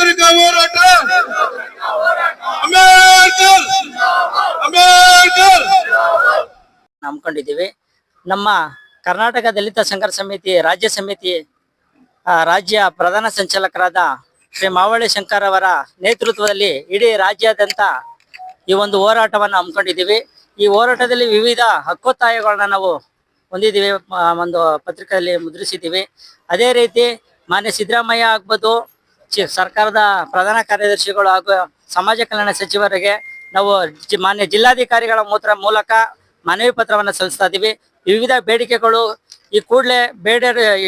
ತನಕ ಹೋರಾಟ. ಅಂಬೇಡ್ಕರ್. ಅಂಬೇಡ್ಕರ್. ನಮ್ಮ ಕರ್ನಾಟಕ ದಲಿತ ಸಂಘರ್ಷ ಸಮಿತಿ, ರಾಜ್ಯ ಸಮಿತಿ ರಾಜ್ಯ ಪ್ರಧಾನ ಸಂಚಾಲಕರಾದ ಶ್ರೀ ಮಾವಳಿ ಶಂಕರ್ ಅವರ ನೇತೃತ್ವದಲ್ಲಿ ಇಡೀ ರಾಜ್ಯಾದ್ಯಂತ ಈ ಒಂದು ಹೋರಾಟವನ್ನು ಹಮ್ಮಿಕೊಂಡಿದ್ದೀವಿ. ಈ ಹೋರಾಟದಲ್ಲಿ ವಿವಿಧ ಹಕ್ಕೊತ್ತಾಯಗಳನ್ನ ನಾವು ಹೊಂದಿದ್ದೀವಿ. ಒಂದು ಪತ್ರಿಕೆಯಲ್ಲಿ ಮುದ್ರಿಸಿದ್ದೀವಿ. ಅದೇ ರೀತಿ ಮಾನ್ಯ ಸಿದ್ದರಾಮಯ್ಯ ಆಗ್ಬೋದು ಸರ್ಕಾರದ ಪ್ರಧಾನ ಕಾರ್ಯದರ್ಶಿಗಳು ಹಾಗೂ ಸಮಾಜ ಕಲ್ಯಾಣ ಸಚಿವರಿಗೆ ನಾವು ಮಾನ್ಯ ಜಿಲ್ಲಾಧಿಕಾರಿಗಳ ಮೂತ್ರ ಮೂಲಕ ಮನವಿ ಪತ್ರವನ್ನು ಸಲ್ಲಿಸ್ತಾ ಇದ್ದೀವಿ. ವಿವಿಧ ಬೇಡಿಕೆಗಳು ಈ ಕೂಡಲೇ ಬೇಡ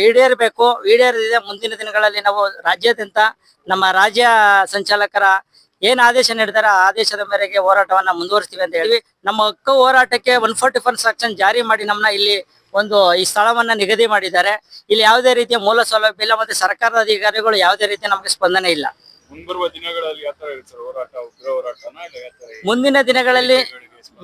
ಈಡೇರಬೇಕು, ಈಡೇರದಿದೆ. ಮುಂದಿನ ದಿನಗಳಲ್ಲಿ ನಾವು ರಾಜ್ಯಾದ್ಯಂತ ನಮ್ಮ ರಾಜ್ಯ ಸಂಚಾಲಕರ ಏನ್ ಆದೇಶ ನೀಡಿದಾರೆ ಆ ಆದೇಶದ ಮೇರೆಗೆ ಹೋರಾಟವನ್ನ ಮುಂದುವರಿಸ್ತೀವಿ ಅಂತ ಹೇಳಿ ನಮ್ಮ ಹಕ್ಕು ಹೋರಾಟಕ್ಕೆ ಒನ್ ಫೋರ್ಟಿ ಫೋರ್ ಸೆಕ್ಷನ್ ಜಾರಿ ಮಾಡಿ ನಮ್ಮನ್ನ ಇಲ್ಲಿ ಒಂದು ಈ ಸ್ಥಳವನ್ನ ನಿಗದಿ ಮಾಡಿದ್ದಾರೆ. ಇಲ್ಲಿ ಯಾವುದೇ ರೀತಿಯ ಮೂಲ ಸೌಲಭ್ಯ ಇಲ್ಲ ಮತ್ತೆ ಸರ್ಕಾರದ ಅಧಿಕಾರಿಗಳು ಯಾವುದೇ ರೀತಿ ನಮಗೆ ಸ್ಪಂದನೆ ಇಲ್ಲ. ಮುಂಬರುವ ದಿನಗಳಲ್ಲಿ? ಮುಂದಿನ ದಿನಗಳಲ್ಲಿ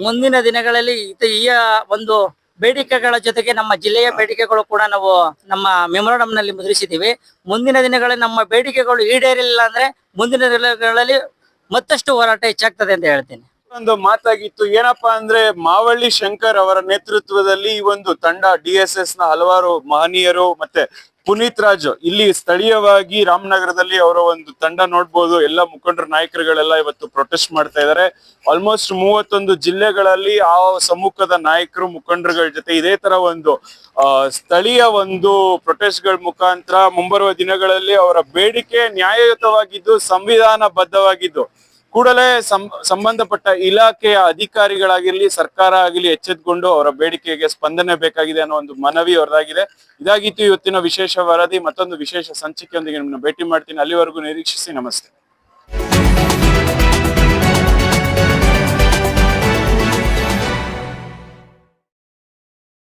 ಮುಂದಿನ ದಿನಗಳಲ್ಲಿ ಈ ಒಂದು ಬೇಡಿಕೆಗಳ ಜೊತೆಗೆ ನಮ್ಮ ಜಿಲ್ಲೆಯ ಬೇಡಿಕೆಗಳು ಕೂಡ ನಾವು ನಮ್ಮ ಮೆಮೊರಂಡಮ್ನಲ್ಲಿ ಮುದ್ರಿಸಿದ್ದೀವಿ. ಮುಂದಿನ ದಿನಗಳಲ್ಲಿ ನಮ್ಮ ಬೇಡಿಕೆಗಳು ಈಡೇರಿಲ್ಲ ಅಂದ್ರೆ ಮುಂದಿನ ದಿನಗಳಲ್ಲಿ ಮತ್ತಷ್ಟು ಹೋರಾಟ ಹೆಚ್ಚಾಗ್ತದೆ ಅಂತ ಹೇಳ್ತೀನಿ. ಒಂದು ಮಾತಾಗಿತ್ತು. ಏನಪ್ಪಾ ಅಂದ್ರೆ ಮಾವಳ್ಳಿ ಶಂಕರ್ ಅವರ ನೇತೃತ್ವದಲ್ಲಿ ಈ ಒಂದು ತಂಡ ಡಿ ಎಸ್ನ ಹಲವಾರು ಮಹನೀಯರು ಮತ್ತೆ ಪುನೀತ್ ರಾಜ್ ಇಲ್ಲಿ ಸ್ಥಳೀಯವಾಗಿ ರಾಮನಗರದಲ್ಲಿ ಅವರ ಒಂದು ತಂಡ ನೋಡ್ಬೋದು. ಎಲ್ಲ ಮುಖಂಡರ, ನಾಯಕರುಗಳೆಲ್ಲ ಇವತ್ತು ಪ್ರೊಟೆಸ್ಟ್ ಮಾಡ್ತಾ ಇದಾರೆ ಆಲ್ಮೋಸ್ಟ್ ಮೂವತ್ತೊಂದು ಜಿಲ್ಲೆಗಳಲ್ಲಿ ಆ ಸಮ್ಮುಖದ ನಾಯಕರು, ಮುಖಂಡರುಗಳ ಜೊತೆ ಇದೇ ತರ ಒಂದು ಸ್ಥಳೀಯ ಒಂದು ಪ್ರೊಟೆಸ್ಟ್ಗಳ ಮುಖಾಂತರ ಮುಂಬರುವ ದಿನಗಳಲ್ಲಿ ಅವರ ಬೇಡಿಕೆ ನ್ಯಾಯಯುತವಾಗಿದ್ದು, ಸಂವಿಧಾನಬದ್ಧವಾಗಿದ್ದು. ಕೂಡಲೇ ಸಂಬಂಧಪಟ್ಟ ಇಲಾಖೆಯ ಅಧಿಕಾರಿಗಳಾಗಿರ್ಲಿ, ಸರ್ಕಾರ ಆಗಲಿ ಎಚ್ಚೆತ್ಕೊಂಡು ಅವರ ಬೇಡಿಕೆಗೆ ಸ್ಪಂದನೆ ಬೇಕಾಗಿದೆ ಅನ್ನೋ ಒಂದು ಮನವಿ ಅವರದಾಗಿದೆ. ಇದಾಗಿತ್ತು ಇವತ್ತಿನ ವಿಶೇಷ ವರದಿ, ಮತ್ತೊಂದು ವಿಶೇಷ ಸಂಚಿಕೆಯೊಂದಿಗೆ ನಿಮ್ಮನ್ನು ಭೇಟಿ ಮಾಡ್ತೀನಿ. ಅಲ್ಲಿವರೆಗೂ ನಿರೀಕ್ಷಿಸಿ, ನಮಸ್ತೆ.